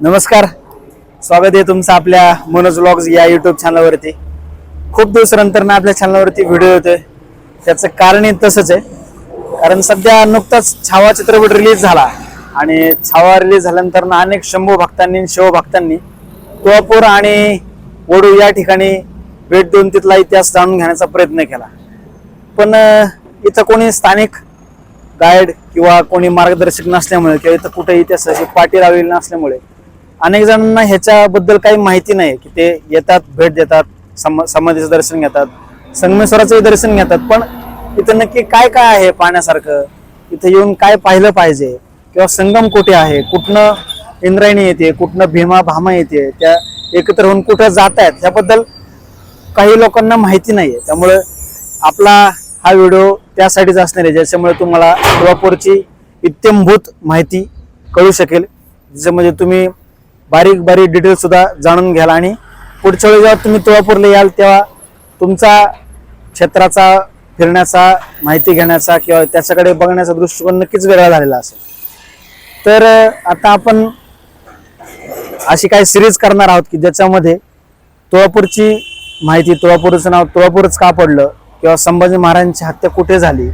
नमस्कार. स्वागत आहे तुमचं आपल्या मनोज ब्लॉग्स या युट्यूब चॅनलवरती खूप दिवसानंतर ना आपल्या चॅनलवरती व्हिडिओ येतोय. त्याचं कारणही तसंच आहे. कारण सध्या नुकताच छावा चित्रपट रिलीज झाला. आणि छावा रिलीज झाल्यानंतर ना अनेक शंभू भक्तांनी शिव शिवभक्तांनी तुळापूर आणि वडू या ठिकाणी भेट देऊन तिथला इतिहास जाणून घेण्याचा प्रयत्न केला. पण इथं कोणी स्थानिक गाईड किंवा कोणी मार्गदर्शक नसल्यामुळे किंवा इथं कुठे इतिहासाची पाठी लावलेली नसल्यामुळे अनेक जणांना ह्याच्याबद्दल काही माहिती नाही की ते येतात भेट देतात सम समाधीचं दर्शन घेतात संगमेश्वराचंही दर्शन घेतात पण इथं नक्की काय काय आहे पाहण्यासारखं? इथं येऊन काय पाहिलं पाहिजे? किंवा संगम कुठे आहे? कुठनं इंद्रायणी येते? कुठनं भीमा भामा येते? त्या एकत्र होऊन कुठं जात आहेत? ह्याबद्दल काही लोकांना माहिती नाही आहे त्यामुळे आपला हा व्हिडिओ त्यासाठीच असणार आहे ज्याच्यामुळे तुम्हाला तुळापूरची इत्यंभूत माहिती कळू शकेल. ज्याच्यामध्ये म्हणजे तुम्ही बारीक बारीक डिटेल्स सुद्धा जाणून घ्याल आणि पुढच्या वेळी जेव्हा तुम्ही तुळापूरला याल तेव्हा तुमचा क्षेत्राचा फिरण्याचा माहिती घेण्याचा किंवा त्याच्याकडे बघण्याचा दृष्टिकोन नक्कीच वेगळा झालेला असेल. तर आता आपण अशी काही सिरीज करणार आहोत की ज्याच्यामध्ये तुळापूरची माहिती तुळापूरचं नाव तुळापूरच का पडलं किंवा संभाजी महाराजांची हत्या कुठे झाली?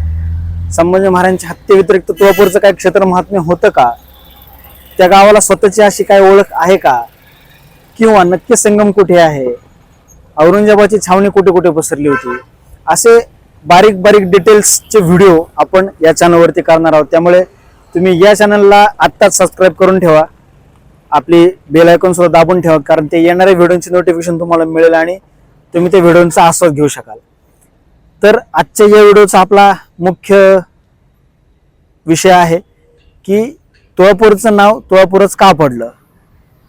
संभाजी महाराजांच्या हत्येव्यतिरिक्त तुळापूरचं काही क्षेत्र महात्म्य होतं का? त्या गावाला स्वतःची अशी काही ओळख आहे का? किंवा नक्की संगम कुठे आहे? औरंगाबादची छावणी कुठे कुठे पसरली होती? असे बारीक बारीक डिटेल्सचे व्हिडिओ आपण या चॅनलवरती करणार आहोत. त्यामुळे तुम्ही या चॅनलला आत्ताच सबस्क्राईब करून ठेवा. आपली बेल आयकॉन सुद्धा दाबून ठेवा कारण ते येणाऱ्या व्हिडिओची नोटिफिकेशन तुम्हाला मिळेल आणि तुम्ही त्या व्हिडिओचा आस्वाद घेऊ शकाल. तर आजच्या या व्हिडिओचा आपला मुख्य विषय आहे की तुळापूरचं नाव तुळापूरच का पडलं?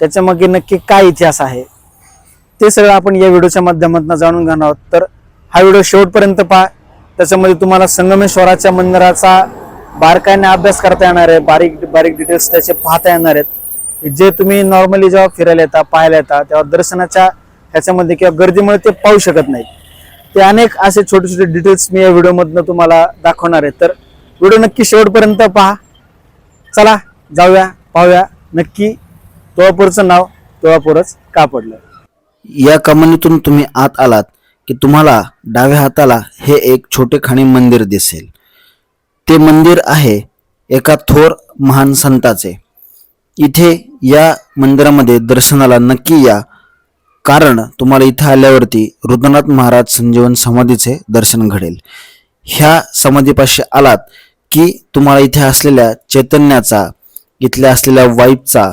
त्याच्यामागे नक्की काय इतिहास आहे? ते सगळं आपण या व्हिडिओच्या माध्यमातून जाणून घेणार आहोत. तर हा व्हिडिओ शेवटपर्यंत पहा. त्याच्यामध्ये तुम्हाला संगमेश्वराच्या मंदिराचा बारकाईने अभ्यास करता येणार आहे. बारीक बारीक डिटेल्स त्याचे पाहता येणार आहेत. जे तुम्ही नॉर्मली जेव्हा फिरायला येता पाहायला येता तेव्हा दर्शनाच्या ह्याच्यामध्ये किंवा गर्दीमुळे ते पाहू शकत नाहीत. ते अनेक असे छोटे छोटे डिटेल्स मी या व्हिडिओमधनं तुम्हाला दाखवणार आहे. तर व्हिडिओ नक्की शेवटपर्यंत पहा. चला जाऊया पाहूया. नक्की तुळापूरचं नाव तुळापूरच का पडलं? या कमानीतून तुम्ही आत आलात की तुम्हाला डाव्या हाताला हे एक छोटे खाणी मंदिर दिसेल. ते मंदिर आहे एका थोर महान संताचे. इथे या मंदिरामध्ये दर्शनाला नक्की या. कारण तुम्हाला इथं आल्यावरती रुद्रनाथ महाराज संजीवन समाधीचे दर्शन घडेल. ह्या समाधीपाशी आलात की तुम्हाला इथे असलेल्या चैतन्याचा इथल्या असलेल्या वाईबचा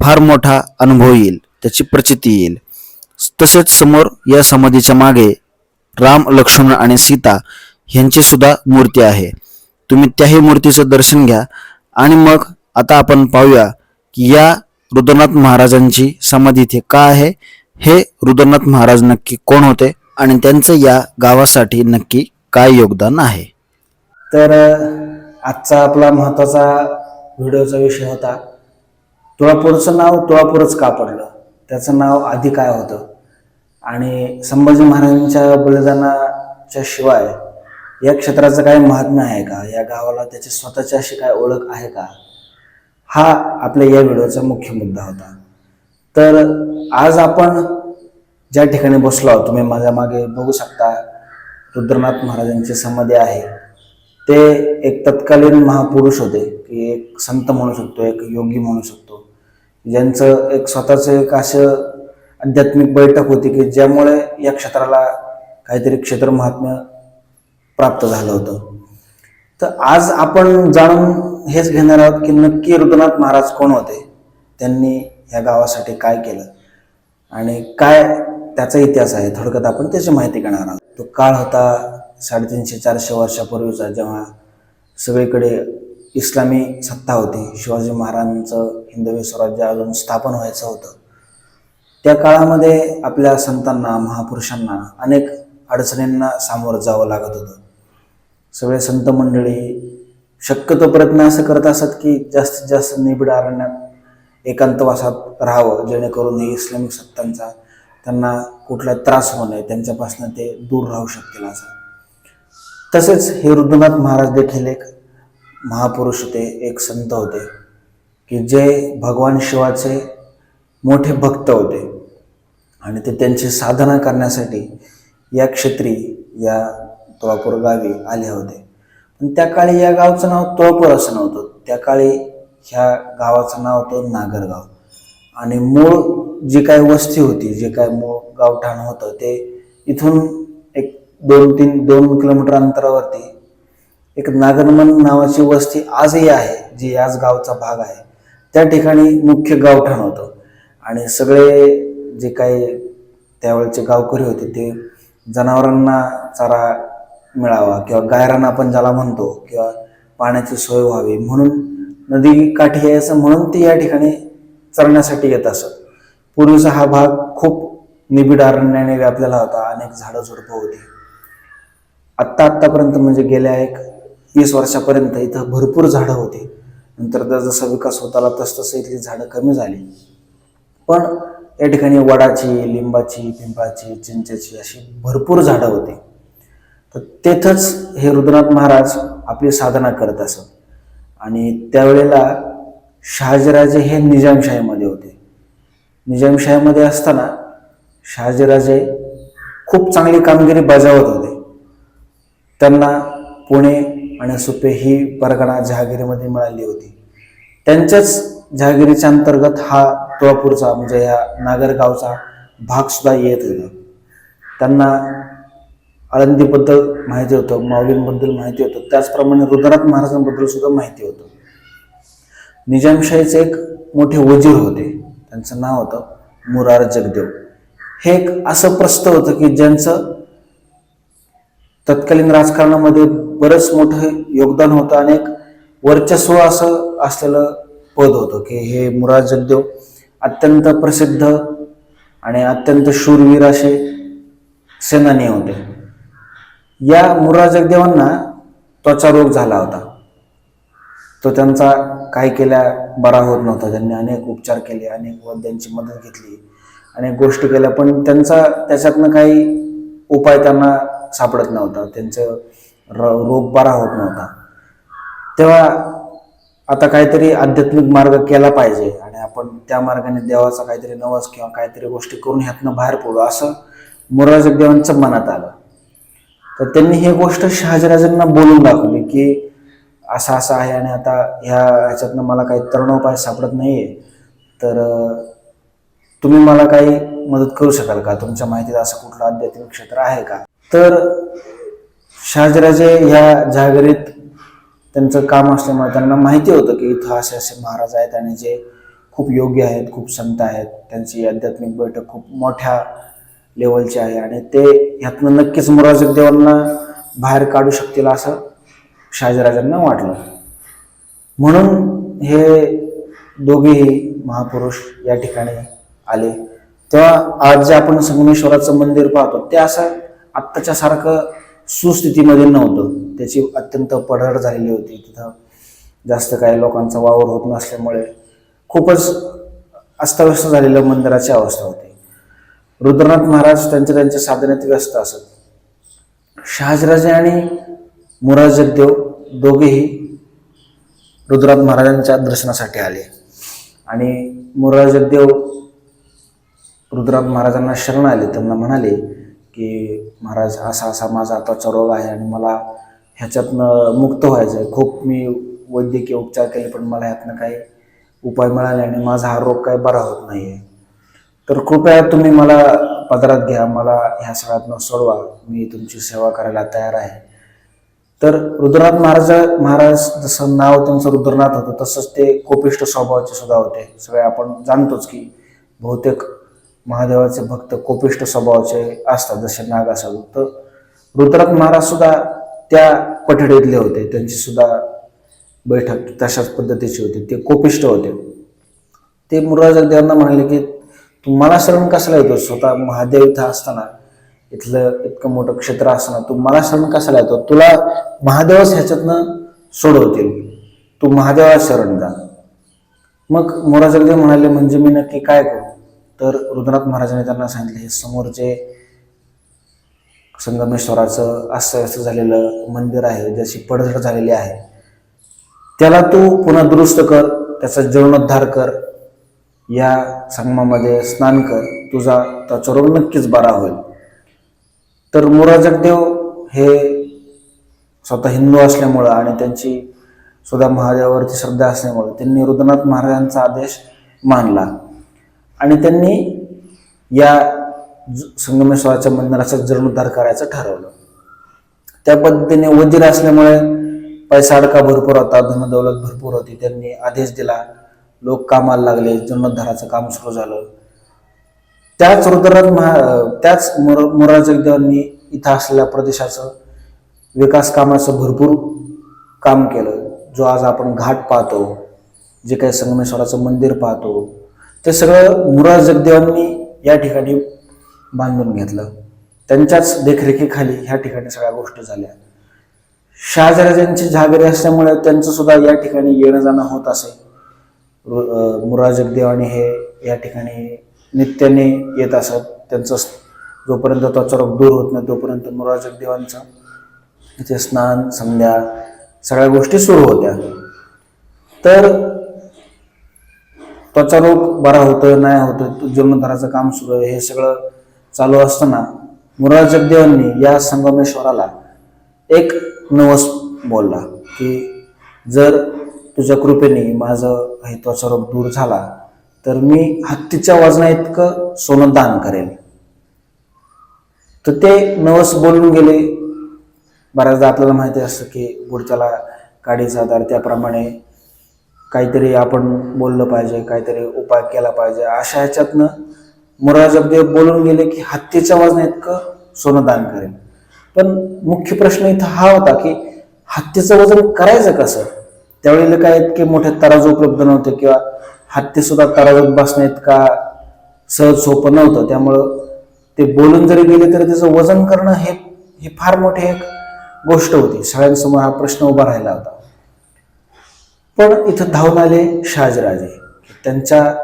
फार मोठा अनुभव येईल त्याची प्रचिती येईल. तसेच समोर या समाधीच्या मागे राम लक्ष्मण आणि सीता यांची सुद्धा मूर्ती आहे. तुम्ही त्याही मूर्तीचं दर्शन घ्या आणि मग आता आपण पाहूया की या रुद्रनाथ महाराजांची समाधी इथे का आहे हे रुद्रनाथ महाराज नक्की कोण होते आणि त्यांचं या गावासाठी नक्की काय योगदान आहे? तर आजचा आपला महत्त्वाचा व्हिडिओचा विषय होता. तुळापूरचं नाव तुळापूरच का पडलं? त्याचं नाव आधी काय होतं? आणि संभाजी महाराजांच्या बलिदानाच्या शिवाय या क्षेत्राचं काय महात्म्य आहे का? या गावाला त्याची स्वतःची अशी काय ओळख आहे का? हा आपल्या या व्हिडिओचा मुख्य मुद्दा होता. तर आज आपण ज्या ठिकाणी बसलो आहोत तुम्ही माझ्या मागे बघू शकता रुद्रनाथ महाराजांची समाधी आहे. ते एक तत्कालीन महापुरुष होते की एक संत म्हणू शकतो एक योगी म्हणू शकतो. ज्यांचं एक स्वतःचं एक असं आध्यात्मिक बैठक होती की ज्यामुळे या क्षेत्राला काहीतरी क्षेत्र महात्म्य प्राप्त झालं होतं. तर आज आपण जाणून हेच घेणार आहोत की नक्की रुद्रनाथ महाराज कोण होते? त्यांनी ह्या गावासाठी काय केलं? आणि काय त्याचा इतिहास आहे? थोडक्यात आपण त्याची माहिती घेणार आहोत. तो काळ होता साडेतीनशे चारशे वर्षापूर्वीचा जेव्हा सगळीकडे इस्लामी सत्ता होती शिवाजी महाराजांचं हिंदवी स्वराज्य अजून स्थापन व्हायचं होतं. त्या काळामध्ये आपल्या संतांना महापुरुषांना अनेक अडचणींना सामोरं जावं लागत होतं. सगळे संत मंडळी शक्यतो प्रयत्न असं करत असत की जास्तीत जास्त निबिड अरण्यात एकांतवासात राहावं जेणेकरून हे इस्लामिक सत्तांचा त्यांना कुठला त्रास होऊ नये त्यांच्यापासून ते दूर राहू शकतील असं. तसेच हे रुद्रनाथ महाराज देखील एक महापुरुष होते एक संत होते की जे भगवान शिवाचे मोठे भक्त होते. आणि ते त्यांची साधना करण्यासाठी या क्षेत्री या तुळापूर गावी आले होते. पण त्या काळी या गावचं नाव तुळापूर असं नव्हतं. त्या काळी ह्या गावाचं नाव होतं नागरगाव. आणि मूळ जी काय वस्ती होती जे काय मूळ गावठाण होतं ते इथून दोन तीन दोन किलोमीटर अंतरावरती एक नागरमन नावाची वस्ती आजही आहे जी याच गावचा भाग आहे. त्या ठिकाणी मुख्य गावठाण होतं. आणि सगळे जे काही त्यावेळचे गावकरी होते ते जनावरांना चारा मिळावा किंवा गायरान आपण ज्याला म्हणतो किंवा पाण्याची सोय व्हावी म्हणून नदी काठी आहे असं म्हणून ते या ठिकाणी चरण्यासाठी येत असत. पूर्वीचा हा भाग खूप निबिड अरण्याने व्यापलेला होता अनेक झाडं झुडपं होती. आत्ता आत्तापर्यंत म्हणजे गेल्या एक वीस वर्षापर्यंत इथं भरपूर झाडं होती. नंतर जसा विकास होत आला तसतसं इथली झाडं कमी झाली. पण या ठिकाणी वडाची लिंबाची पिंपळाची चिंचेची अशी भरपूर झाडं होती. तर तेथंच हे रुद्रनाथ महाराज आपली साधना करत असत. आणि त्यावेळेला शहाजीराजे हे निजामशाहीमध्ये होते. निजामशाहीमध्ये असताना शहाजीराजे खूप चांगली कामगिरी बजावत होते. त्यांना पुणे आणि सुपे ही परगणा जहागिरीमध्ये मिळाली होती. त्यांच्याच जहागिरीच्या अंतर्गत हा तुळापूरचा म्हणजे या नागरगावचा भाग सुद्धा येत होता. त्यांना आळंदीबद्दल माहिती होतं माऊलींबद्दल माहिती होतं त्याचप्रमाणे रुद्रनाथ महाराजांबद्दल सुद्धा माहिती होतं. निजामशाहीचे एक मोठे वजीर होते त्यांचं नाव होतं मुरार जगदेव. हे एक असं प्रस्त होतं की ज्यांचं तत्कालीन राजकारणामध्ये बरंच मोठं योगदान होतं आणि एक वर्चस्व असं असलेलं पद होतं की हे मुरार जगदेव अत्यंत प्रसिद्ध आणि अत्यंत शूरवीर असे सेनानी होते. या मुरार जगदेवांना त्वचा रोग झाला होता. तो त्यांचा काय केल्या बरा होत नव्हता. त्यांनी अनेक उपचार केले अनेक वैद्यांची मदत घेतली अनेक गोष्टी केल्या पण त्यांचा त्याच्यातनं काही उपाय त्यांना सापडत नव्हता. त्यांचं र रोग बरा होत नव्हता. तेव्हा आता काहीतरी आध्यात्मिक मार्ग केला पाहिजे आणि आपण त्या मार्गाने देवाचा काहीतरी नवस किंवा काहीतरी गोष्टी करून ह्यातनं बाहेर पडू असं मुरार मनात आलं. तर त्यांनी ही गोष्ट शहाजीराजांना बोलून दाखवली की असं असं आहे आणि आता ह्या ह्याच्यातनं मला काही तरुणोपाय सापडत नाहीये. तर तुम्ही मला काही मदत करू शकाल का? तुमच्या माहितीत असं कुठलं आध्यात्मिक क्षेत्र आहे का? तर शहाजीराजे ह्या जहागिरीत त्यांचं काम असल्यामुळे त्यांना माहिती होतं की इथं असे असे महाराज आहेत आणि जे खूप योग्य आहेत खूप संत आहेत. त्यांची आध्यात्मिक बैठक खूप मोठ्या लेवलची आहे आणि ते ह्यातनं नक्कीच मुरारजी देवांना बाहेर काढू शकतील असं शहाजीराजांना वाटलं. म्हणून हे दोघेही महापुरुष या ठिकाणी आले. तेव्हा आज जे आपण संगमेश्वराचं मंदिर पाहतो ते असं आत्ताच्या सारखं सुस्थितीमध्ये नव्हतं. त्याची अत्यंत पडझड झालेली होती. तिथं जास्त काही लोकांचा वावर होत नसल्यामुळे खूपच अस्ताव्यस्त झालेलं मंदिराची अवस्था होती. रुद्रनाथ महाराज त्यांच्या त्यांच्या साधनेत व्यस्त असत. शहाजीराजे आणि मुराजदेव दोघेही रुद्रनाथ महाराजांच्या दर्शनासाठी आले. आणि मुरारजगदेव रुद्रनाथ महाराजांना शरण आले. त्यांना म्हणाले की महाराज असा असा माझा आताचा रोग आहे आणि मला ह्याच्यातनं मुक्त व्हायचं आहे खूप मी वैद्यकीय उपचार केले पण मला ह्यातनं काही उपाय मिळाले आणि माझा हा रोग काही बरा होत नाही आहे तर कृपया तुम्ही मला पदरात घ्या मला ह्या सगळ्यातनं सोडवा. मी तुमची सेवा करायला तयार आहे. तर रुद्रनाथ महाराज महाराज जसं नाव त्यांचं रुद्रनाथ होतं तसंच ते कोपिष्ट स्वभावाचे सुद्धा होते. सगळे आपण जाणतोच की बहुतेक महादेवाचे भक्त कोपिष्ट स्वभावाचे असतात जसे नाग असतात तर रुद्रनाथ महाराज सुद्धा त्या पठडीतले होते. त्यांची सुद्धा बैठक तशाच पद्धतीची होती. ते कोपिष्ट होते. ते मुराज देवांना म्हणाले की तू मला शरण कशाला येतो? स्वतः महादेव इथं असताना इथलं इतकं मोठं क्षेत्र असताना तू मला शरण कशाला येतो? तुला महादेवच ह्याच्यातनं सोडवतील. तू महादेवाला शरण जा. मग मोराजगदेव म्हणाले म्हणजे मी नक्की काय करू? तर रुद्रनाथ महाराजांनी त्यांना सांगितले हे समोर जे संगमेश्वराचं अस्ताव्यस्त झालेलं मंदिर आहे ज्याची पडझड झालेली आहे. त्याला तू पुन्हा दुरुस्त कर त्याचा जीर्णोद्धार कर या संगमामध्ये स्नान कर तुझा त्याचा रोग नक्कीच बरा होईल. तर मोरा जगदेव हे स्वतः हिंदू असल्यामुळं आणि त्यांची सुद्धा महादेवावरची श्रद्धा असल्यामुळं त्यांनी रुद्रनाथ महाराजांचा आदेश मानला. आणि त्यांनी या ज- संगमेश्वराच्या मंदिराचा जीर्णोद्धार करायचं ठरवलं. त्या पद्धतीने वजीर असल्यामुळे पैसा अडका भरपूर होता धनदौलत भरपूर होती. त्यांनी आदेश दिला लोक कामाला लागले जीर्णोद्धाराचं काम सुरू झालं. त्याच रुद्रात महा त्याच मोर मोरा जगदेवांनी इथं असलेल्या प्रदेशाचं विकास कामाचं भरपूर काम केलं. जो आज आपण घाट पाहतो जे काही संगमेश्वराचं मंदिर पाहतो ते सगळं मुरा जगदेवांनी या ठिकाणी बांधून घेतलं. त्यांच्याच देखरेखीखाली ह्या ठिकाणी सगळ्या गोष्टी झाल्या. शहाजराजांची झागरी असल्यामुळे त्यांचं सुद्धा या ठिकाणी येणं जाणं होत असे. रु- मुरा जगदेवानी हे या ठिकाणी नित्याने येत असत. त्यांचं जोपर्यंत त्वचा रोग दूर होत नाही तोपर्यंत मुरा जगदेवांचं इथे स्नान संध्या सगळ्या गोष्टी सुरू होत्या. तर त्वचा रोग बरा होतोय नाही होतोय जीर्णोद्धाराचं काम सुरू आहे हे सगळं चालू असताना मुरा जगदेवांनी या संगमेश्वराला एक नवस बोलला की जर तुझ्या कृपेने माझं हे त्वचा रोग दूर झाला तर मी हत्तीच्या वजना इतकं सोनं दान करेल तर ते नवस बोलून गेले. बऱ्याचदा आपल्याला माहिती असतं की पुढच्याला काडीचा आधार त्याप्रमाणे काहीतरी आपण बोललं पाहिजे काहीतरी उपाय केला पाहिजे. अशा ह्याच्यातनं मुरा जगदेव बोलून गेले की हत्तीच्या वजना इतकं सोनं दान करेल. पण मुख्य प्रश्न इथं हा होता की हत्तीचं वजन करायचं कसं? त्यावेळेला काय इतके मोठे तराजू उपलब्ध नव्हते किंवा हत्ती सुद्धा तराजूत बसणं इतका सहज सोपं नव्हतं. त्यामुळं ते बोलून जरी गेले तरी त्याचं वजन करणं हे ही फार मोठी एक गोष्ट होती. सगळ्यांसमोर हा प्रश्न उभा राहिला होता. पण इथं धावून आले शहाजीराजे. त्यांच्या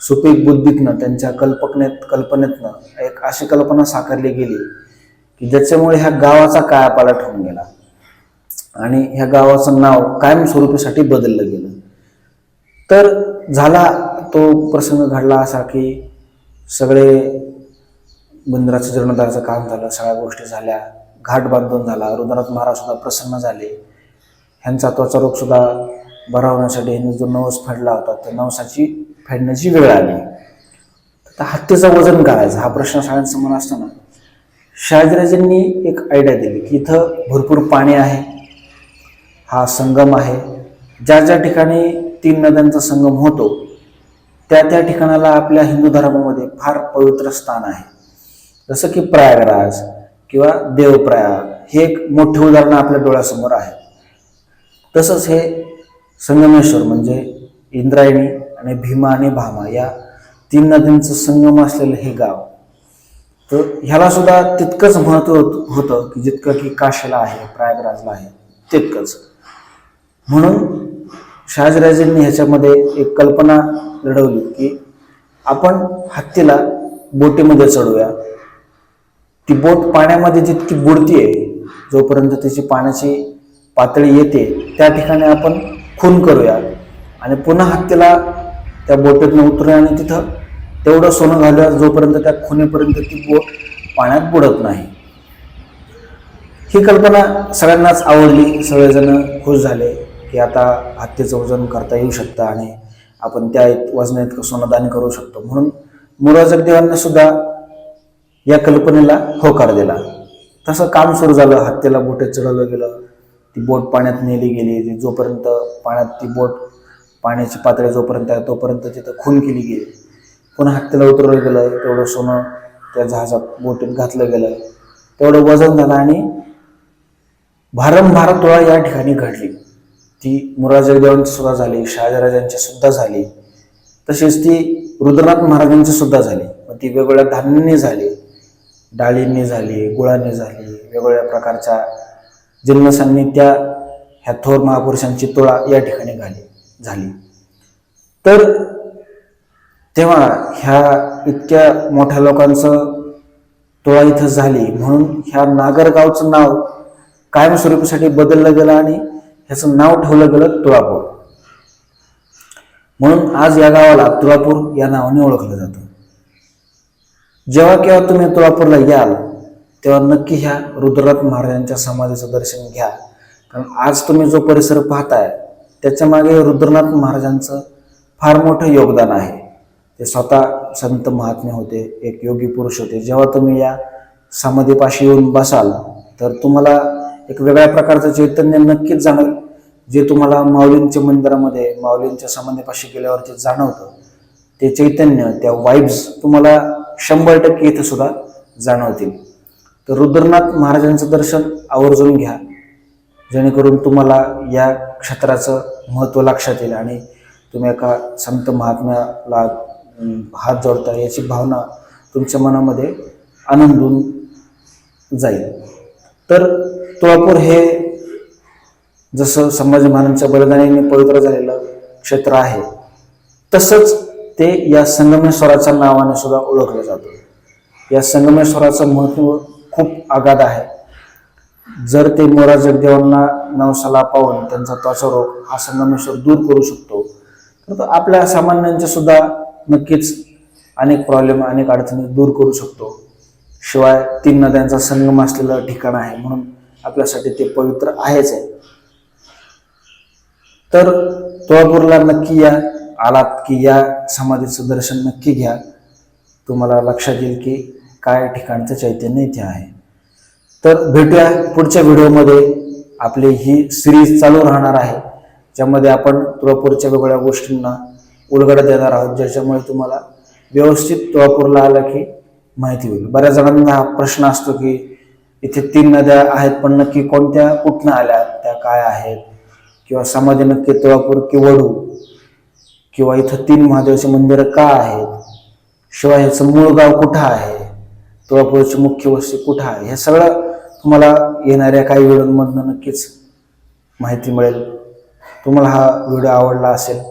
सुपीक बुद्धीतनं त्यांच्या कल्पकनेत कल्पनेतनं एक अशी कल्पना साकारली गेली की ज्याच्यामुळे ह्या गावाचा कायापालट होऊन गेला. आणि ह्या गावाचं नाव कायमस्वरूपीसाठी बदललं गेलं. तर झाला तो प्रसंग घडला असा की सगळे मंदिराचं जीर्णोद्धाराचं काम झालं सगळ्या गोष्टी झाल्या घाट बांधून झाला रुद्रनाथ महाराज सुद्धा प्रसन्न झाले. ह्यांचा त्वचा रोग सुद्धा भरावण्यासाठी होण्यासाठी ह्यांनी जो नवस फेडला होता त्या नवसाची फेडण्याची वेळ आली. तर हत्तीचं वजन करायचं हा प्रश्न सगळ्यांसमोर असताना. शहाजीराजांनी एक आयडिया दिली की इथं भरपूर पाणी आहे हा संगम आहे. ज्या ज्या ठिकाणी तीन नद्यांचा संगम होतो त्या त्या ठिकाणाला आपल्या हिंदू धर्मामध्ये फार पवित्र स्थान आहे. जसं की प्रयागराज किंवा देवप्रयाग हे एक मोठे उदाहरण आपल्या डोळ्यासमोर आहे. तसंच हे संगमेश्वर म्हणजे इंद्रायणी आणि भीमा आणि भामा या तीन नद्यांचं संगम असलेलं हे गाव. तर ह्याला सुद्धा तितकंच महत्त्व होतं की जितकं की काशीला आहे प्रयागराजला आहे तितकंच. म्हणून शहाजीराजेंनी ह्याच्यामध्ये एक कल्पना लढवली की आपण हत्तीला बोटीमध्ये चढूया. ती बोट पाण्यामध्ये जितकी बुडती आहे जोपर्यंत त्याची पाण्याची पातळी येते त्या ठिकाणी आपण खून करूया. आणि पुन्हा हत्तीला त्या बोटीतनं उतरूया आणि तिथं तेवढं सोनं घालूया जोपर्यंत त्या खुनेपर्यंत ती बोट पाण्यात बुडत नाही. ही कल्पना सगळ्यांनाच आवडली. सगळेजण खुश झाले की आता हत्तीचं वजन करता येऊ शकतं आणि आपण त्या इत- वजना इतकं सोनदान करू शकतो. म्हणून मुराजगदेवांना सुद्धा या कल्पनेला होकार दिला. तसं काम सुरू झालं. हत्तीला बोटेत चढवलं गेलं. ती बोट पाण्यात नेली गेली ती जोपर्यंत पाण्यात ती बोट पाण्याची पातळी जोपर्यंत आहे तोपर्यंत तिथं खून केली गेली. पुन्हा हत्तीला उतरवलं गेलं तेवढं सोनं त्या जहाजात बोटीत घातलं गेलं. तेवढं वजन झालं आणि भारंभार तोळा या ठिकाणी घडली. ती मुराजगदेवांची सुद्धा झाली शहाजीराजांची सुद्धा झाली. तशीच ती रुद्रनाथ महाराजांची सुद्धा झाली. मग ती वेगवेगळ्या धान्यांनी झाली डाळींनी झाली गुळांनी झाली वेगवेगळ्या प्रकारच्या जिन्नसांनी त्या ह्या थोर महापुरुषांची तुळा या ठिकाणी घाली झाली. तर तेव्हा ह्या इतक्या मोठ्या लोकांचं तुळा इथं झाली. म्हणून ह्या नागरगावचं नाव कायमस्वरूपीसाठी बदललं गेलं आणि ह्याचं नाव ठेवलं गेलं तुळापूर. म्हणून आज या गावाला तुळापूर या नावाने ओळखलं जातं. जेव्हा केव्हा तुम्ही तुळापूरला याल तेव्हा नक्की ह्या रुद्रनाथ महाराजांच्या समाधीचं दर्शन घ्या. कारण आज तुम्ही जो परिसर पाहताय त्याच्यामागे रुद्रनाथ महाराजांचं फार मोठं योगदान आहे. ते स्वतः संत महात्मे होते एक योगी पुरुष होते. जेव्हा तुम्ही या समाधीपाशी येऊन बसाल तर तुम्हाला एक वेगळ्या प्रकारचं चैतन्य नक्कीच जाणवेल. जे तुम्हाला माऊलींच्या मंदिरामध्ये माऊलींच्या समाधीपाशी गेल्यावरती जाणवतं ते चैतन्य त्या वाईब्स तुम्हाला शंभर टक्के इथं सुद्धा जाणवतील. तर रुद्रनाथ महाराजांचं दर्शन आवर्जून घ्या. जेणेकरून तुम्हाला या क्षेत्राचं महत्त्व लक्षात येईल आणि तुम्ही एका संत महात्म्याला हात जोडता याची भावना तुमच्या मनामध्ये आनंदून जाईल. तर तुळापूर हे जसं संभाजी महाराजांच्या बलिदानाने पवित्र झालेलं क्षेत्र आहे तसंच ते या संगमेश्वराच्या नावाने सुद्धा ओळखलं जातं. या संगमेश्वराचं महत्त्व खूप आगाध आहे. जर ते मोरा जगदेवांना नवसाला पाहून त्यांचा त्वचा रोग हा संगमेश्वर दूर करू शकतो तर तो आपल्या सामान्यांच्या सुद्धा नक्कीच अनेक प्रॉब्लेम अनेक अडचणी दूर करू शकतो. शिवाय तीन नद्यांचा संगम असलेलं ठिकाण आहे म्हणून आपल्यासाठी ते पवित्र आहेच आहे. तर तुळापूरला नक्की या आलात की या समाधीचं दर्शन नक्की घ्या. तुम्हाला लक्षात येईल की काय ठिकाणचं चैतन्य इथे आहे. तर भेटूया पुढच्या व्हिडिओमध्ये. आपली ही सिरीज चालू राहणार आहे. ज्यामध्ये आपण तुळापूरच्या वेगवेगळ्या गोष्टींना उलगडा देणार आहोत. ज्याच्यामुळे तुम्हाला व्यवस्थित तुळापूरला आलं की माहिती होईल. बऱ्याच जणांना हा प्रश्न असतो की इथे तीन नद्या आहेत पण नक्की कोणत्या कुठनं आल्या त्या काय आहेत? किंवा समाधी नक्की तुळापूर की वडू किंवा इथं तीन महादेवाचे मंदिरं का आहेत? शिवाय ह्याचं मूळ गाव कुठं आहे? तुळापूरची मुख्य वस्ती कुठं आहे? हे सगळं तुम्हाला येणाऱ्या काही व्हिडिओमधनं नक्कीच माहिती मिळेल. तुम्हाला हा व्हिडिओ आवडला असेल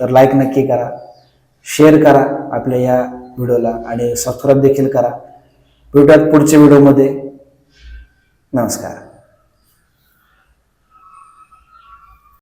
तर लाईक नक्की करा शेअर करा आपल्या या व्हिडिओला आणि सबस्क्राईब देखील करा. भेटूयात पुढच्या व्हिडिओमध्ये. नमस्कार.